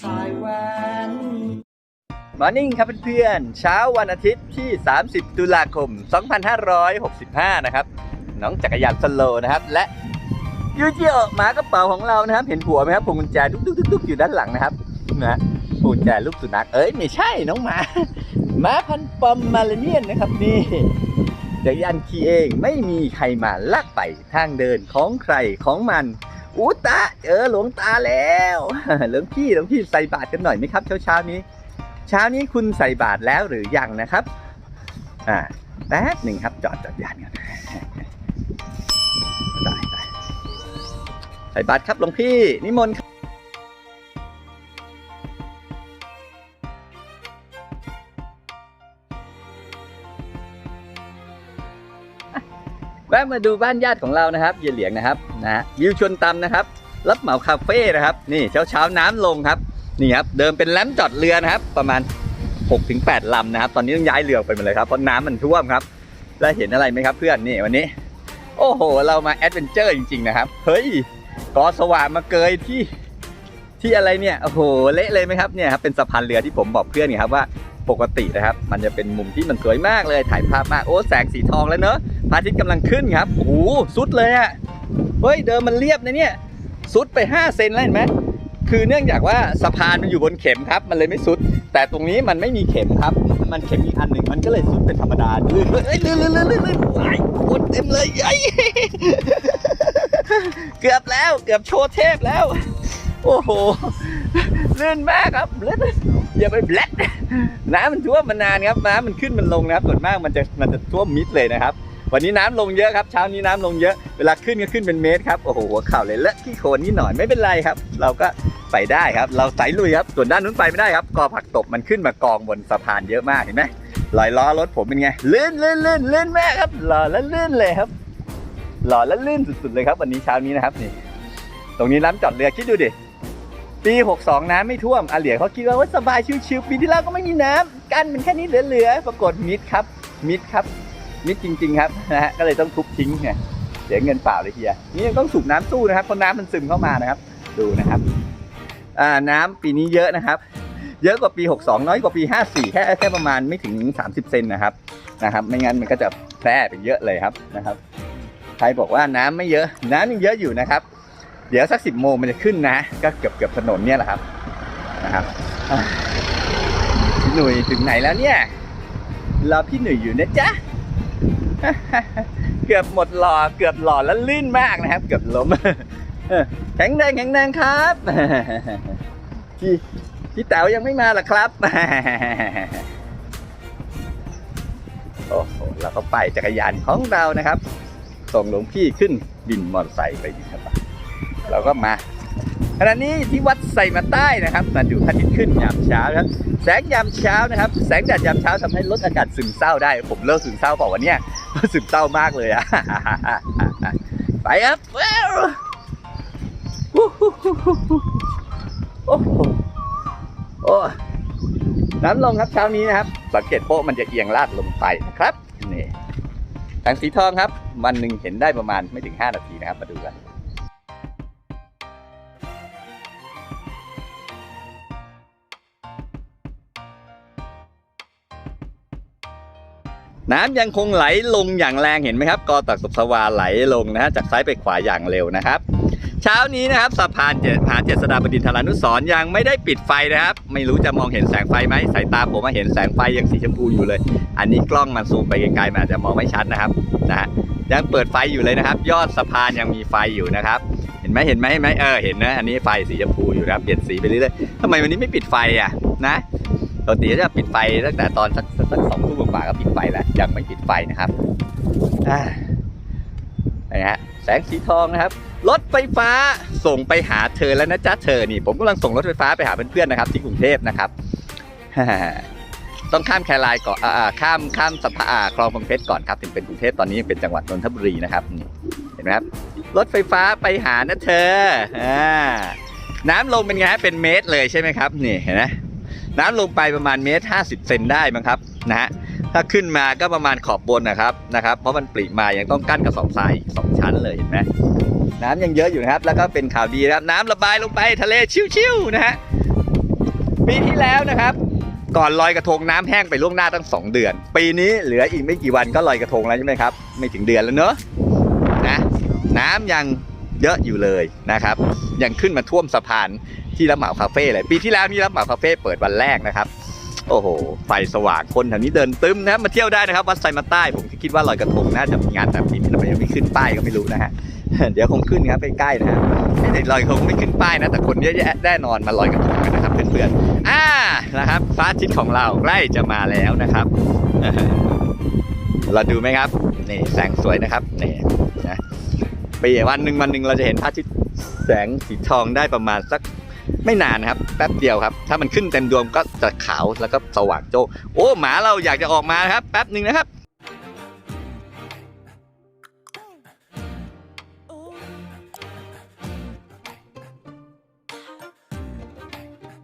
สายแวนมอร์นิ่งครับเพื่อนๆ เช้าวันอาทิตย์ที่ 30 ตุลาคม 2565 นะครับ น้องจักรยานสโลนะครับ และยูจิโอหมากระเป๋าของเรานะครับ เห็นหัวไหมครับพวงกุญแจดุ๊กดุ๊กดุ๊กดุ๊กอยู่ด้านหลังนะครับนะพวงกุญแจลูกสุนัขเอ้ยไม่ใช่น้องหมาหมาพันปอมมาเลเนียนนะครับนี่จักรยานขี่เองไม่มีใครมาลากไปทางเดินของใครของมัน อูตาเออหลวงตาแล้วหลวงพี่หลวงพี่ใส่บาตรกันหน่อยไหมครับเช้าเช้านี้ เช้านี้คุณใส่บาตรแล้วหรือยังนะครับ อ่าแป๊บหนึ่งครับจอดจอดยานกันได้ได้ใส่บาตรครับหลวงพี่นิมนต์ แวะมาดูบ้านญาติของเรานะครับเยายเหลียงนะครับนะวิวชวนตำนะครับ รับเหมาคาเฟ่นะครับ นี่เช้าเช้าน้ำลงครับนี่ครับเดิมเป็นแลมจอดเรือนะครับ ประมาณ 6-8ลำนะครับ ตอนนี้ต้องย้ายเรือไปหมดเลยครับเพราะน้ำมันท่วมครับ แล้วเห็นอะไรไหมครับเพื่อนนี่วันนี้ โอ้โห เรามาแอดเวนเจอร์จริงๆนะครับเฮ้ยกอสว่างมาเกยที่ที่อะไรเนี่ยโอ้โหเละเลยไหมครับเนี่ยครับเป็นสะพานเรือที่ผมบอกเพื่อนไงครับว่าปกตินะครับ มันจะเป็นมุมที่มันสวยมากเลยถ่ายภาพมากโอ้แสงสีทองแล้วเนอะพระอาทิตย์กำลังขึ้นครับ โอ้โหสุดเลยอะเฮ้ย เดิมมันเรียบนะเนี่ย สุดไป 5 เซนแล้วเห็นไหม คือเนื่องจากว่าสะพานมันอยู่บนเข็มครับ มันเลยไม่สุด แต่ตรงนี้มันไม่มีเข็มครับ มันเข็มอีกอันหนึ่ง มันก็เลยสุดเป็นธรรมดา ลื่นเอ้ยลื่นลื่นลื่นลื่นลื่นว้ายโคตรเต็มเลยไอ้เกือบแล้ว เกือบโชว์เทพแล้ว โอ้โห ลื่นมากครับลื่นอย่าไปแบล็ดน้ำมันท่วมมานานครับน้ำมันขึ้นมันลงนะครับส่วนมากมันจะมันจะท่วมมิดเลยนะครับ วันนี้น้ำลงเยอะครับเช้านี้น้ำลงเยอะเวลาขึ้นก็ขึ้นเป็นเมตรครับโอ้โหหัวเข่าเลยเลอะที่โคนนิดหน่อยไม่เป็นไรครับ เราก็ไปได้ครับ เราสายลุยครับส่วนด้านนู้นไปไม่ได้ครับกอผักตบมันขึ้นมากองบนสะพานเยอะมากเห็นไหมลอยล้อรถผมเป็นไงลื่นลื่นลื่นลื่นมากครับหล่อและลื่นเลยครับ หล่อและลื่นสุดๆเลยครับ วันนี้เช้านี้นะครับนี่ ตรงนี้น้ำจอดเรือคิดดูดิปี62 น้ำไม่ท่วมอาเหลียเขาคิดว่าสบายชิวๆปีที่แล้วก็ไม่มีน้ำกั้นมันแค่นี้เหลือๆปรากฏมิดครับมิดครับ มิดจริง ๆ ครับนะฮะก็เลยต้องทุบทิ้งเนี่ยเสียเงินเปล่าเลยเฮียนี่ยังต้องสูบน้ำสู้นะครับเพราะน้ำมันซึมเข้ามานะครับ ดูนะครับอ่าน้ำปีนี้เยอะนะครับ เยอะกว่าปี 62 น้อยกว่าปี 54 แค่แค่ประมาณไม่ถึง 30 เซนนะครับนะครับ ไม่งั้นมันก็จะแพร่ไปเยอะเลยครับนะครับใครบอกว่าน้ำไม่เยอะ น้ำยังเยอะอยู่นะครับ เดี๋ยวสัก10โมงมันจะขึ้นนะ ก็เกือบเกือบถนนเนี่ยแหละครับนะครับพี่หนุ่ยถึงไหนแล้วเนี่ยรอพี่หนุ่ยอยู่นะจ๊ะ เกือบหมดหล่อเกือบหล่อแล้วลื่นมากนะครับ เกือบล้มแข็งแรงแข็งแรงครับพี่พี่แต๋วยังไม่มาหรอครับโอ้โหเราก็ไปจักรยานของเรานะครับ ส่งหลวงพี่ขึ้นบินมอเตอร์ไซค์ไปบินครับเราก็มาขณะนี้ที่วัดไซมาใต้นะครับมาดูพระอาทิตย์ขึ้นยามเช้าครับ แสงยามเช้านะครับ แสงแดดยามเช้าทำให้ลดอาการซึมเศร้าได้ ผมเลิกซึมเศร้าเปล่าวะเนี่ย ซึมเศร้ามากเลยอะไปครับโอ้โหโอ้น้ำลงครับเช้านี้นะครับ สังเกตโป๊ะมันจะเอียงลาดลงไปนะครับนี่แสงสีทองครับ วันหนึ่งเห็นได้ประมาณไม่ถึง 5 นาทีนะครับ มาดูกัน น้ำยังคงไหลลงอย่างแรงเห็นไหมครับกอตักศพสวาไหลลงนะฮะจากซ้ายไปขวาอย่างเร็วนะครับ เช้านี้นะครับสะพานเจ็ดหาเจษฎาบดินทรานุสรยังไม่ได้ปิดไฟนะครับ ไม่รู้จะมองเห็นแสงไฟไหมสายตาผมมาเห็นแสงไฟยังสีชมพูอยู่เลย อันนี้กล้องมันซูมไปไกลๆมันอาจจะมองไม่ชัดนะครับนะฮะยังเปิดไฟอยู่เลยนะครับ ยอดสะพานยังมีไฟอยู่นะครับ เห็นไหมเห็นไหมเห็นไหมเออเห็นนะอันนี้ไฟสีชมพูอยู่นะครับเปลี่ยนสีไปเรื่อยๆทำไมวันนี้ไม่ปิดไฟอะนะปกติจะปิดไฟตั้งแต่ตอนสัก สักสองทุ่มกว่าก็ปิดไฟแล้ว ยังไม่ปิดไฟนะครับอ่านะฮะแสงสีทองนะครับรถไฟฟ้าส่งไปหาเธอแล้วนะจ๊ะเธอนี่ผมกำลังส่งรถไฟฟ้าไปหาเพื่อนๆนะครับ ที่กรุงเทพนะครับต้องข้ามแครายก่อนอ่าอ่าข้ามข้ามสะพานอ่าคลองบางเพชรก่อนครับถึงเป็นกรุงเทพตอนนี้ยังเป็นจังหวัดนนทบุรีนะครับเห็นไหมครับรถไฟฟ้าไปหานะเธออน้ำลงเป็นไงฮะเป็นเมตรเลยใช่ไหมครับนี่เห็นไหม น้ำลงไปประมาณเมตรห้าสิบเซนได้มั้งครับนะฮะถ้าขึ้นมาก็ประมาณขอบบนนะครับนะครับ เพราะมันปริมายังต้องกั้นกับสองทรายสองชั้นเลยเห็นไหมน้ำยังเยอะอยู่นะครับ แล้วก็เป็นข่าวดีนะครับ น้ำระบายลงไปทะเลชิวๆนะฮะปีที่แล้วนะครับ ก่อนลอยกระทงน้ำแห้งไปล่วงหน้าตั้งสองเดือน ปีนี้เหลืออีกไม่กี่วันก็ลอยกระทงแล้วใช่ไหมครับ ไม่ถึงเดือนแล้วเนอะนะ น้ำยังเยอะอยู่เลยนะครับ ยังขึ้นมาท่วมสะพาน ที่รับเหมาคาเฟ่เลยปีที่แล้วนี่รับเหมาคาเฟ่เปิดวันแรกนะครับ โอ้โห ไฟสว่างคนแถวนี้เดินตึมนะครับมาเที่ยวได้นะครับวัดไซมาใต้ผมคิดว่าลอยกระทงน่าจะมีงานแบบนี้ทำไมยังไม่ขึ้นป้ายก็ไม่รู้นะฮะเดี๋ยวคงขึ้นครับใกล้ๆนะฮะไม่ได้ลอยกระทงไม่ขึ้นป้ายนะ แต่คนเยอะแยะแน่นอนมาลอยกระทงกันนะครับเพื่อนๆอ่านะครับพระอาทิตย์ของเราใกล้จะมาแล้วนะครับเราดูไหมครับนี่แสงสวยนะครับนี่นะปีวันหนึ่งวันหนึ่งเราจะเห็นพระอาทิตย์แสงสีทองได้ประมาณสัก ไม่นานนะครับแป๊บเดียวครับ ถ้ามันขึ้นเต็มดวงก็จะขาวแล้วก็สว่างโจ้โอ้หมาเราอยากจะออกมาครับ แป๊บหนึ่งนะครับ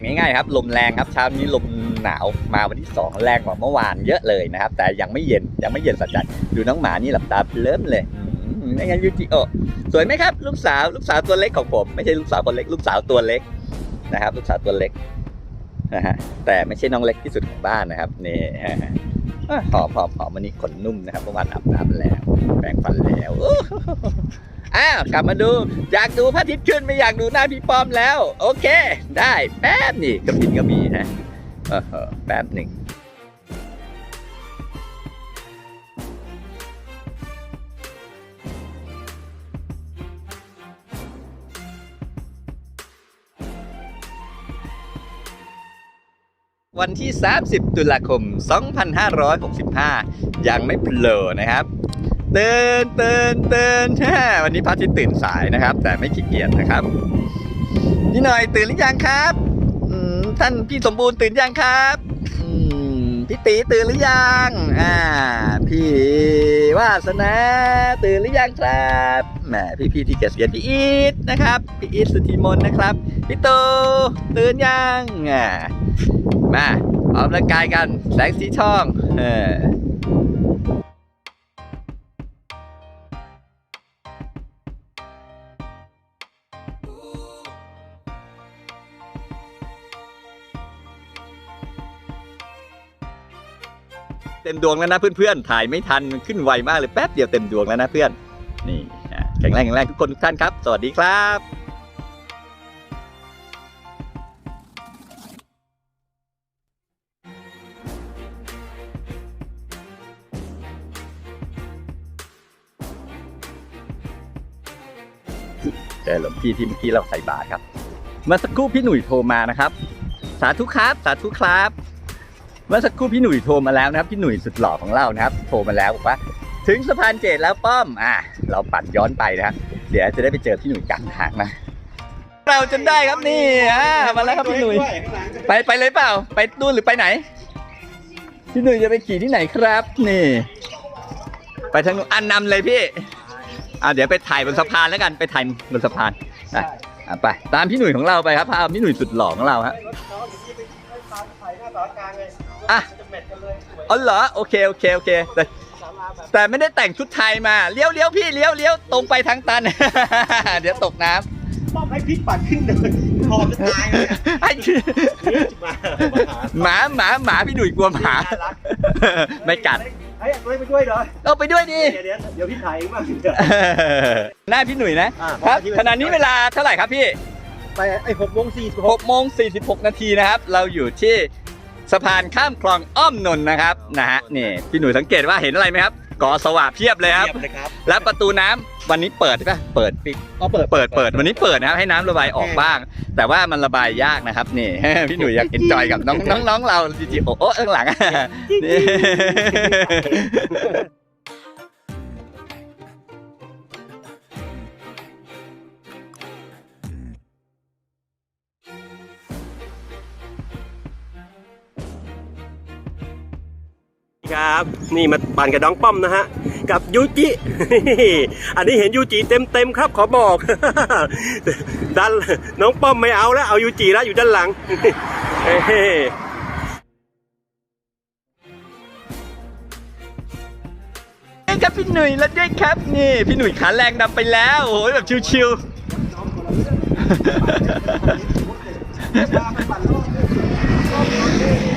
ง่ายๆครับลมแรงครับเช้านี้ลมหนาวมาวันที่สองแรงกว่าเมื่อวานเยอะเลยนะครับ แต่ยังไม่เย็นยังไม่เย็นสัจจัดดูน้องหมานี่หลับตาเริ่มเลยอืมไม่งั้นยูจิโอสวยไหมครับ ลูกสาวลูกสาวตัวเล็กของผม ไม่ใช่ลูกสาวคนเล็กลูกสาวตัวเล็ก นะครับลูกสาวตัวเล็กนะฮะแต่ไม่ใช่น้องเล็กที่สุดของบ้านนะครับนี่ฮะหอมหอมหอมวันนี้ขนนุ่มนะครับเมื่อวานอาบน้ำแล้ว แปรงฟันแล้วอ้าวกลับมาดู อยากดูพระอาทิตย์ขึ้นไม่อยากดูหน้าพี่ป้อมแล้ว โอเค ได้แป๊บนี่กระปินก็มีฮะแป๊บหนึ่ง วันที่ 30 ตุลาคม 2565 ยังไม่เผลอนะครับเตือนเตือนเตือนฮ่าวันนี้พระอาทิตย์ตื่นสายนะครับ แต่ไม่ขี้เกียจนะครับนี่หน่อยตื่นหรือยังครับท่านพี่สมบูรณ์ตื่นยังครับพี่ตีตื่นหรือยังอ่า พี่วาสนาตื่นหรือยังครับแหมพี่พี่ที่เกษียณพี่อีทนะครับ พี่อีทสุธิมนนะครับ พี่ตูตื่นยังอ่า มาออกกำลังกายกันแสงสีทองเออเต็มดวงแล้วนะเพื่อนๆ ถ่ายไม่ทันมันขึ้นไวมากเลยแป๊บเดียวเต็มดวงแล้วนะเพื่อน นี่แข็งแรงแข็งแรงทุกคนทุกท่านครับ สวัสดีครับ เจอหลวงพี่ที่เมื่อกี้เราใส่บาตรครับ เมื่อสักครู่พี่หนุ่ยโทรมานะครับ สาธุครับ สาธุครับ เมื่อสักครู่พี่หนุ่ยโทรมาแล้วนะครับ พี่หนุ่ยสุดหล่อของเรานะครับ โทรมาแล้วบอกว่าถึงสะพานเจดแล้วป้อม อะ เราปั่นย้อนไปนะครับ เดี๋ยวจะได้ไปเจอพี่หนุ่ยกลางทางนะ เราจนได้ครับนี่อ่ามาแล้วครับพี่หนุ่ย ไปไปเลยเปล่า ไปนู่นหรือไปไหน พี่หนุ่ยจะไปขี่ที่ไหนครับ นี่ ไปทางนู้นอันนำเลยพี่ อ่าเดี๋ยวไปถ่ายบนสะพานแล้วกันไปถ่ายบนสะพานอะอะไปตามพี่หนุ่ยของเราไปครับพาพี่หนุ่ยสุดหล่อของเราฮะอะอ๋อเหรอโอเคโอเคโอเคแต่แต่ไม่ได้แต่งชุดไทยมาเลี้ยวเลี้ยวพี่เลี้ยวเลี้ยวตรงไปทางตัน เดี๋ยวตกน้ป้อมให้พลิกปัดขึ้นเดินหอบจะตายเลยำไอ้มาหมาหมาหมาพี่หนุ่ยกลัวหมาน่ารักไม่กัดเฮ้ยด้วยไปด้วยเหรอเอาไปด้วยดิเดี๋ยวเดี๋ยวเดี๋ยวพี่ถ่ายเองบ้างเดี๋ยว หน้าพี่หนุ่ยนะอ่าครับที่ขณะนี้เวลาเท่าไหร่ครับพี่ไปไอ้หกโมงสี่สิบหก6โมง46 นาทีนะครับ เราอยู่ที่สะพานข้ามคลองอ้อมนนท์นะครับนะฮะนี่พี่หนุ่ยสังเกตว่าเห็นอะไรไหมครับ กอสว่างเพียบเลยครับเทียบเลยครับแล้วประตูน้ำวันนี้เปิดใช่ปะเปิดปิดอ๋อเปิด เปิดเปิดวันนี้เปิดนะครับให้น้ำระบายออกบ้าง แต่ว่ามันระบายยากนะครับ นี่ พี่หนุ่ยอยากเอ็นจอยกับน้องน้องน้องเราจริงๆโอ้โอ้ข้างหลังนี่ ครับนี่มาปั่นกับน้องป้อมนะฮะ กับยูจิอันนี้เห็นยูจิเต็มเต็มครับขอบอกด้านน้องป้อมไม่เอาแล้วเอายูจิแล้วอยู่ด้านหลังเฮ้ครับพี่หนุ่ยแล้วด้วยครับนี่ พี่หนุ่ยขาแรงนำไปแล้วโอ้ยแบบชิวๆ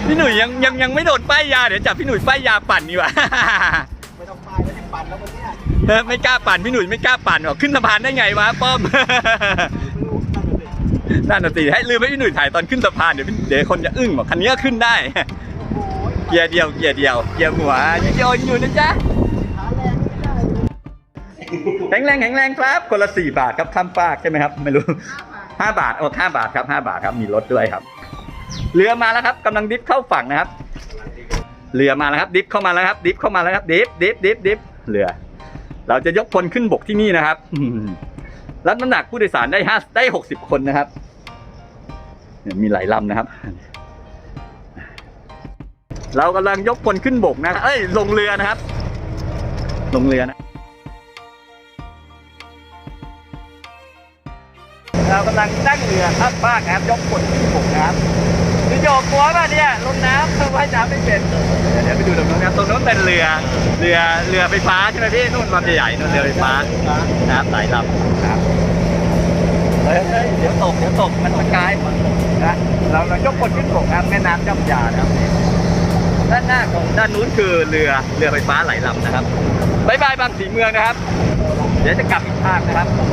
พี่หนุ่ยยังยังยังไม่โดนป้ายยาเดี๋ยวจับพี่หนุ่ยป้ายยาปั่นดีกว่าไม่ต้องไปไม่ได้ปั่นแล้ววันเนี้ยเออไม่กล้าปั่นพี่หนุ่ยไม่กล้าปั่นหรอกขึ้นสะพานได้ไงวะป้อมนั่นน่ะสิให้ลืมให้พี่หนุ่ยถ่ายตอนขึ้นสะพานเดี๋ยวเดี๋ยวคนจะอึ้งบอกคันนี้ก็ขึ้นได้เกียร์เดียวเกียร์เดียวเกียร์หัวยังโยนอยู่นะจ๊ะแข็งแรงแข็งแรงครับคนละสี่บาทครับข้ามฟากใช่ไหมครับ ไม่รู้ห้าบาทโอ้ห้าบาทครับห้าบาทครับมีรถด้วยครับ เรือมาแล้วครับกำลังดิฟเข้าฝั่งนะครับ เรือมาแล้วครับดิฟเข้ามาแล้วครับดิฟเข้ามาแล้วครับดิฟดิฟดิฟดิฟเรือ เราจะยกพลขึ้นบกที่นี่นะครับรับน้ำหนักผู้โดยสารได้ห้าได้หกสิบคนนะครับมีหลายลำนะครับ เรากำลังยกพลขึ้นบกนะเอ้ยลงเรือนะครับ ลงเรือนะ เรากำลังนั่งเรือข้ามฟากนะครับยกพลขึ้นบกนะครับนี่โยกกลัวป่ะเนี่ยลงน้ำว่ายน้ำไม่เป็นเดี๋ยวเดี๋ยวไปดูตรงนู้นนะครับตรงนู้นเป็นเรือเรือเรือไฟฟ้าใช่ไหมพี่นู่นลำใหญ่ๆนู่นเรือไฟฟ้านะครับสายลำครับเฮ้ยเฮ้ยเดี๋ยวตกเดี๋ยวตกมันสกายนะเราเรายกพลขึ้นบกนะครับแม่น้ำเจ้าพระยานะครับด้านหน้าของด้านนู้นคือเรือเรือไฟฟ้าหลายลำนะครับบายบายบางสีเมืองนะครับ เดี๋ยวจะกลับอีกทางนะครับบอก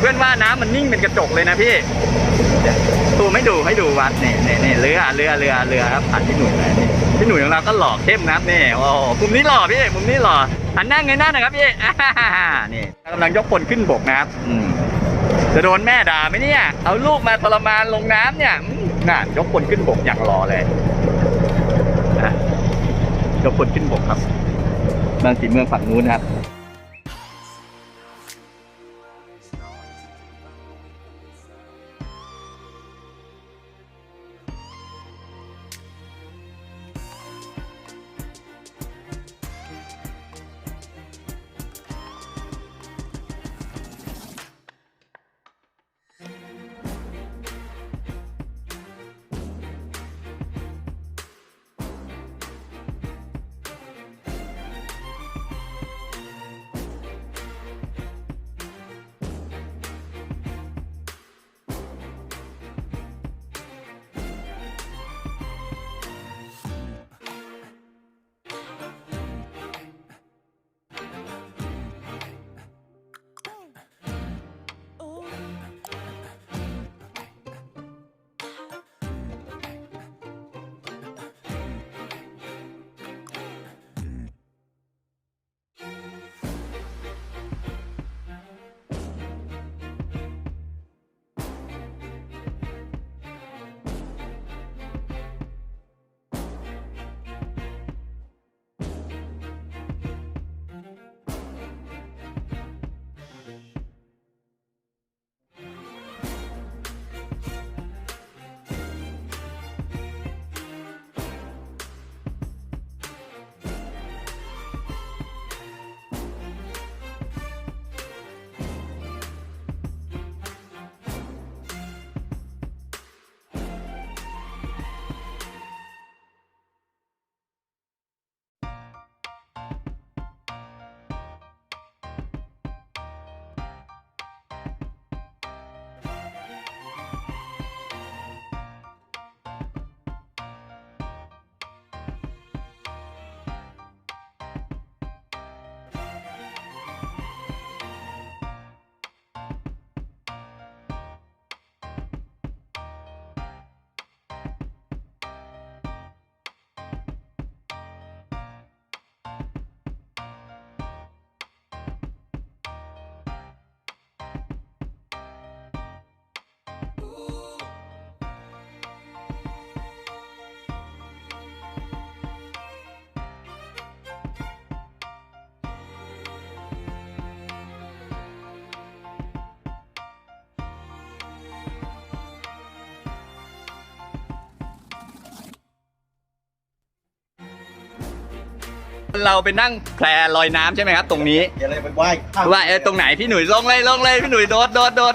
เพื่อนว่าน้ำมันนิ่งเป็นกระจกเลยนะพี่เดี๋ยวตูไม่ดูให้ดูวัดนี่นี่นี่เรือเรือเรือเรือครับผ่านพี่หนุ่ยเลยนี่พี่หนุ่ยของเราก็หล่อเข้มนะครับนี่โอ้โหมุมนี้หล่อพี่มุมนี้หล่อหันหน้าเงยหน้าหน่อยครับพี่นี่กำลังยกพลขึ้นบกนะครับอืจะโดนแม่ด่าไหมเนี่ย เอาลูกมาทรมานลงน้ำเนี่ยน่ะยกพลขึ้นบกอย่างหล่อเลยยกพลขึ้นบกครับบางสีเมืองฝั่งนู้นนะครับ เราไปนั่งแพลอยน้ำใช่ไหมครับ ตรงนี้อย่าเลยไปไหว้ข้ามว่าเออตรงไหนพี่หนุ่ยลงเลยลงเลยพี่หนุ่ยโดดโดดโดด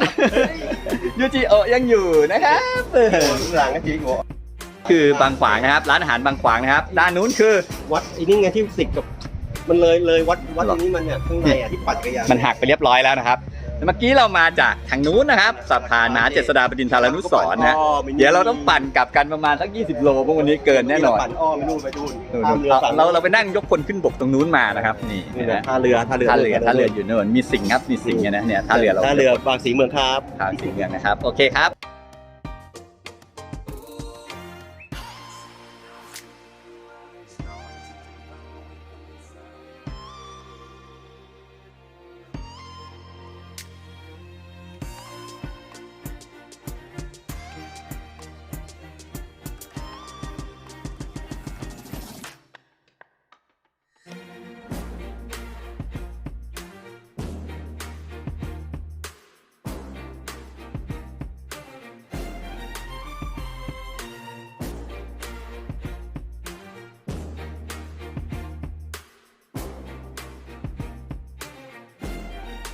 ยูจิโอยังอยู่นะครับเออหลังก็จริงโอ้คือบางขวางนะครับ ร้านอาหารบางขวางนะครับ ด้านนู้นคือ วัดไอ้นี่ไงที่ติดกับ มันเลยเลยวัดวัดตรงนี้มันเนี่ยข้างในอะที่ปัดจักรยานมันหักไปเรียบร้อยแล้วนะครับ เมื่อกี้เรามาจากทางนู้นนะครับสะพานมหาเจษฎาบดินทรานุสรณ์นะเดี๋ยวเราต้องปั่นกลับกันประมาณสัก 20 โลเพราะวันนี้เกินแน่นอนปั่นอ้อมไปนู่นไปนู่นนู่นข้ามเรือฝั่งเราเราไปนั่งยกคนขึ้นบกตรงนู้นมานะครับ นี่นี่นะนะท่าเรือท่าเรือท่าเรือท่าเรืออยู่โน่นมีสิงห์ครับมีสิงห์เนี่ยนะเนี่ยท่าเรือเราท่าเรือบางสีเมืองครับท่าสิงห์เนี่ยนะครับโอเคครับ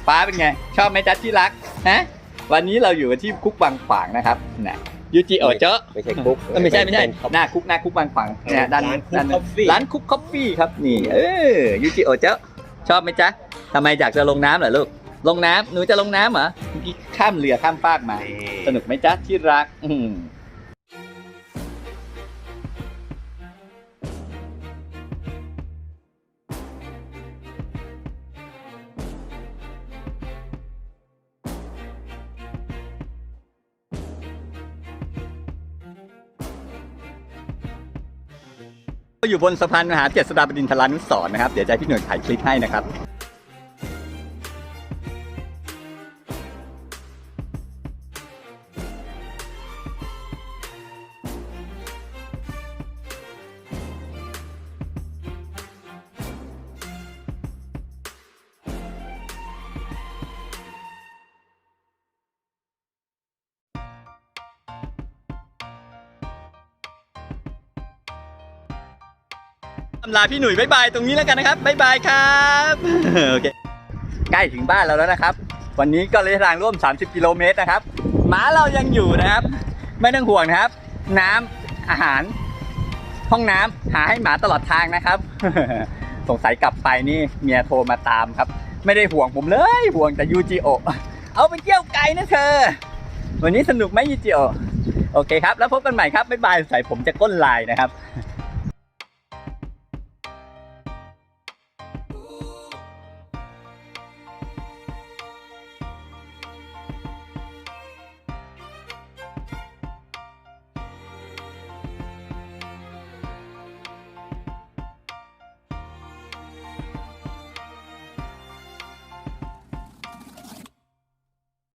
ป้าเป็นไง ชอบไหมจ๊ะที่รักฮะวันนี้เราอยู่กันที่คุกบางขวางนะครับนะยูจิโอเจอไม่ใช่คุกเอ้ยไม่ใช่ไม่ใช่หน้าคุกหน้าคุกบางขวางเนี่ยด้านร้านคุกด้าน Coffee ร้านคุกคอฟฟี่ครับนี่เออยูจิโอเจอชอบไหมจ๊ะทำไมอยากจะลงน้ำเหรอลูกลงน้ำหนูจะลงน้ำเหรอเมื่อกี้ข้ามเรือข้ามฟากมา สนุกไหมจ๊ะที่รักอืม อยู่บนสะพานมหาเจษฎาบดินทรานุสรนะครับ เดี๋ยวจะให้พี่หน่วยถ่ายคลิปให้นะครับ ลาพี่หนุ่ยบายบายตรงนี้แล้วกันนะครับบายบายครับโอเคใกล้ถึงบ้านเราแล้วนะครับ วันนี้ก็ระยะทางร่วม 30 กิโลเมตรนะครับหมาเรายังอยู่นะครับ ไม่ต้องห่วงนะครับ น้ำอาหาร ห้องน้ำหาให้หมาตลอดทางนะครับ สงสัยกลับไปนี่เมียโทรมาตามครับ ไม่ได้ห่วงผมเลยห่วงแต่ยูจิโอเอาไปเที่ยวไกลนะเธอ วันนี้สนุกไหมยูจิโอโอเคครับ แล้วพบกันใหม่ครับบ๊ายบายใส่ผมจะก้นลายนะครับ